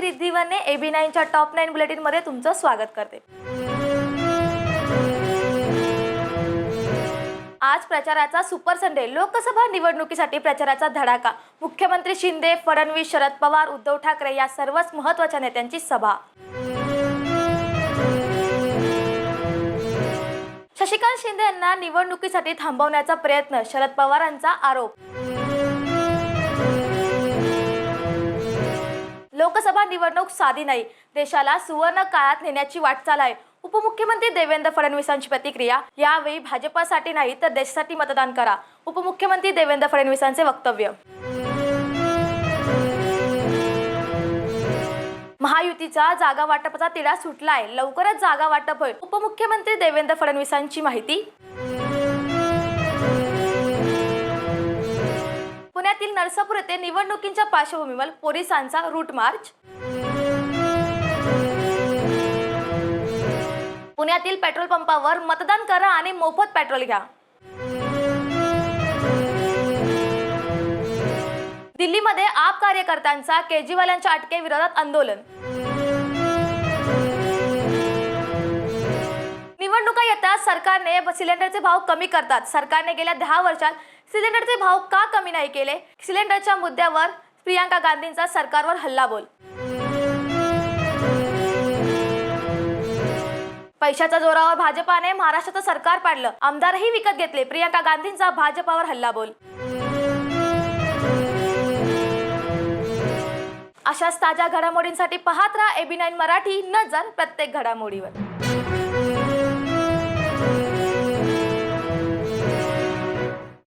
रिद्धी वने A B नाईनच्या top nine बुलेटिनमध्ये तुमचं स्वागत करते. आज प्रचाराचा सुपर संडे लोकसभा निवडणुकीसाठी प्रचाराचा धडाका. मुख्यमंत्री शिंदे फडणवीस शरद पवार उद्धव ठाकरे या सर्वच महत्त्वाच्या नेत्यांची सभा. शशिकांत शिंदे यांना निवडणुकीसाठी थांबवण्याचा प्रयत्न शरद पवारांचा आरोप. लोकसभा निवडणूक साधी नाही. देशाला सुवर्ण काळात नेण्याची वाटचाल आहे उपमुख्यमंत्री देवेंद्र फडणवीसांची प्रतिक्रिया यावेळी भाजपासाठी नाही तर देशासाठी मतदान करा. उपमुख्यमंत्री देवेंद्र फडणवीसांचे वक्तव्य. महायुतीचा जागा वाटपाचा तिढा सुटलाय. लवकरच जागा वाटप होईल. उपमुख्यमंत्री देवेंद्र फडणवीसांची माहिती? नरसापूर येथे निवडणुकींच्या पार्श्वभूमीवर पोलिसांचा रूट मार्च पुण्यातील पेट्रोल पंपावर मतदान करा आणि मोफत पेट्रोल घ्या. दिल्लीमध्ये आप कार्यकर्त्यांचा केजरीवालांच्या अटकेविरोधात आंदोलन. निवडणुका येतात सरकारने सिलेंडरचे भाव कमी करतात. सरकारने गेल्या दहा वर्षात सिलेंडरचे भाव का कमी नाही केले? सिलेंडरच्या मुद्द्यावर प्रियांका गांधींचा सरकारवर हल्लाबोल. पैशाच्या जोरावर भाजपाने महाराष्ट्राचं सरकार पाडलं. आमदारही विकत घेतले. प्रियांका गांधींचा भाजपावर हल्लाबोल. अशाच ताज्या घडामोडींसाठी पाहत राहा एबी नाईन मराठी. नजर प्रत्येक घडामोडीवर.